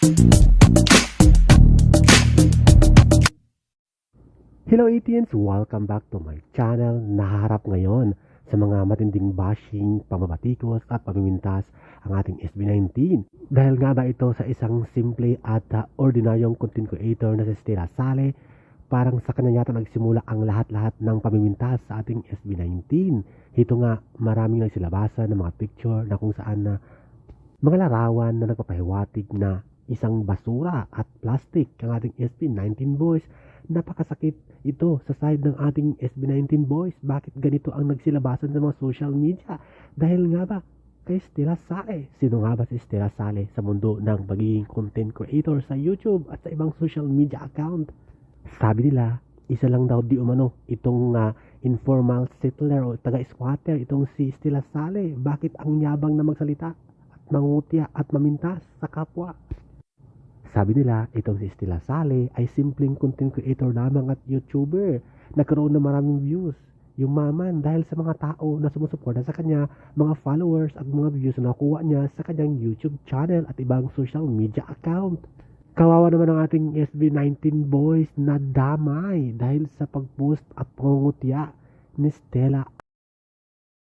Hello ATNs! Welcome back to my channel. Naharap ngayon sa mga matinding bashing, pamabatikos at pamimintas ang ating SB19. Dahil nga ba ito sa isang simple at uh, ordinaryong content creator na si Stella Sale, parang sa kanya yata nagsimula ang lahat-lahat ng pamimintas sa ating SB19. Ito nga maraming nagsilabasan ng mga picture na kung saan na mga larawan na nagpapahiwatig na isang basura at plastic ang ating SB19 boys napakasakit ito sa side ng ating SB19 boys. Bakit ganito ang nagsilabasan sa mga social media? Dahil nga ba kay Stella Sale. Sino nga ba si Stella Sale sa mundo ng pagiging content creator sa YouTube at sa ibang social media account? Sabi nila, isa lang daw di umano itong uh, informal settler o taga-squatter itong si Stella Sale. Bakit ang yabang na magsalita at mangutya at mamintas sa kapwa? Sabi nila, itong si Stella Sale ay simpleng content creator lamang at YouTuber. Nagkaroon ng maraming views. Yumaman dahil sa mga tao na sumusuporta sa kanya, mga followers at mga views na nakuha niya sa kanyang YouTube channel at ibang social media account. Kawawa naman ang ating SB19 boys na damay dahil sa pag-post at pangungutya ni Stella